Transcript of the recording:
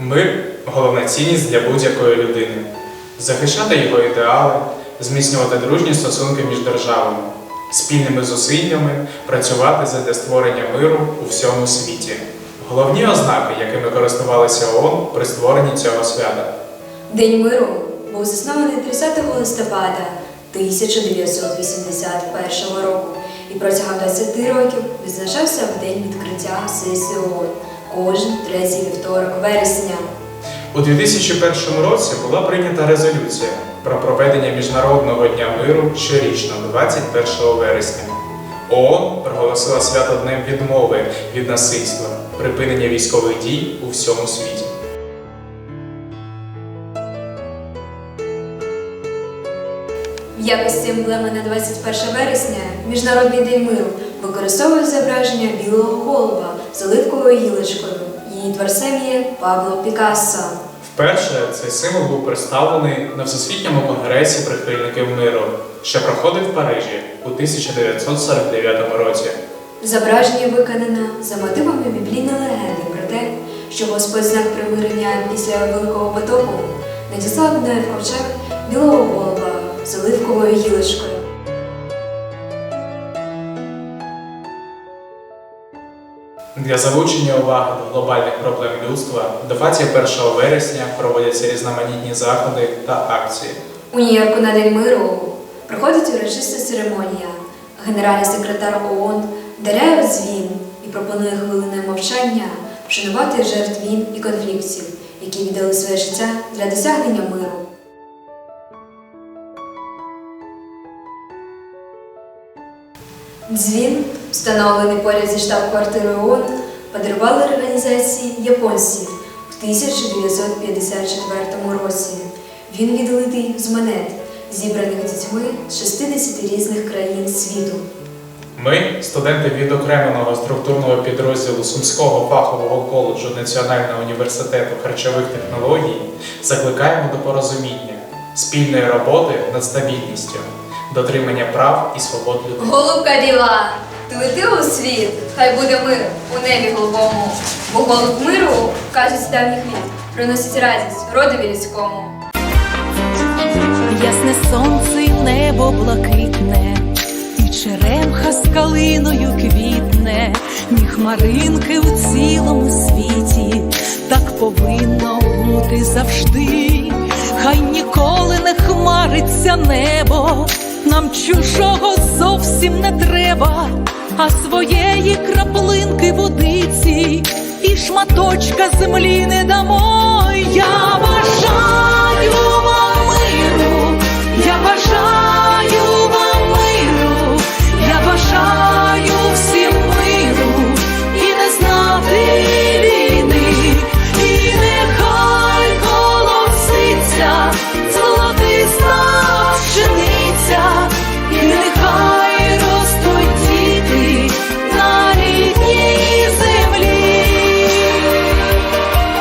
Мир головна цінність для будь-якої людини. Захищати його ідеали, зміцнювати дружні стосунки між державами, спільними зусиллями працювати задля створення миру у всьому світі. Головні ознаки, якими користувалися ООН при створенні цього свята. День миру був заснований 30 листопада 1981 року і протягом 20 років відзначався в день відкриття сесії ООН кожен третій вівторок вересня. У 2001 році була прийнята резолюція про проведення Міжнародного дня миру щорічно 21 вересня. ООН проголосила свято Днем відмови від насильства, припинення військових дій у всьому світі. В якості емблеми на 21 вересня Міжнародний день миру використовує зображення білого голуба з оливковою гілочкою. Її творцем є Пабло Пікассо. Вперше цей символ був представлений на Всесвітньому конгресі прихильників миру, що проходив в Парижі у 1949 році. Зображення виконано за мотивами біблійної легенди про те, що Господь знак примирення після Великого потопу надіслав на ковчег білого голуба оливковою. Для залучення уваги до глобальних проблем людства до 21 вересня проводяться різноманітні заходи та акції. У Нью-Йорку на День миру проходить урочиста церемонія. Генеральний секретар ООН даряє дзвін і пропонує хвилиною мовчання вшанувати жертв війн і конфліктів, які віддали своє життя для досягнення миру. Дзвін, встановлений поряд зі штаб-квартирою ООН, подарували організації японці в 1954 році. Він відлитий з монет, зібраних дітьми з 60 різних країн світу. Ми, студенти відокремленого структурного підрозділу Сумського фахового коледжу Національного університету харчових технологій, закликаємо до порозуміння, спільної роботи над стабільністю, дотримання прав і свобод людей. Голубка біла, ти лети у світ, хай буде мир у небі голубому, бо голуб миру, кажуть давніх літ, приносить радість родові людському. Ясне сонце й небо блакитне, і черемха з калиною квітне, ні хмаринки у цілому світі, так повинно бути завжди. Хай ніколи не хмариться небо, нам чужого зовсім не треба, а своєї краплинки водиці і шматочка землі не дамо.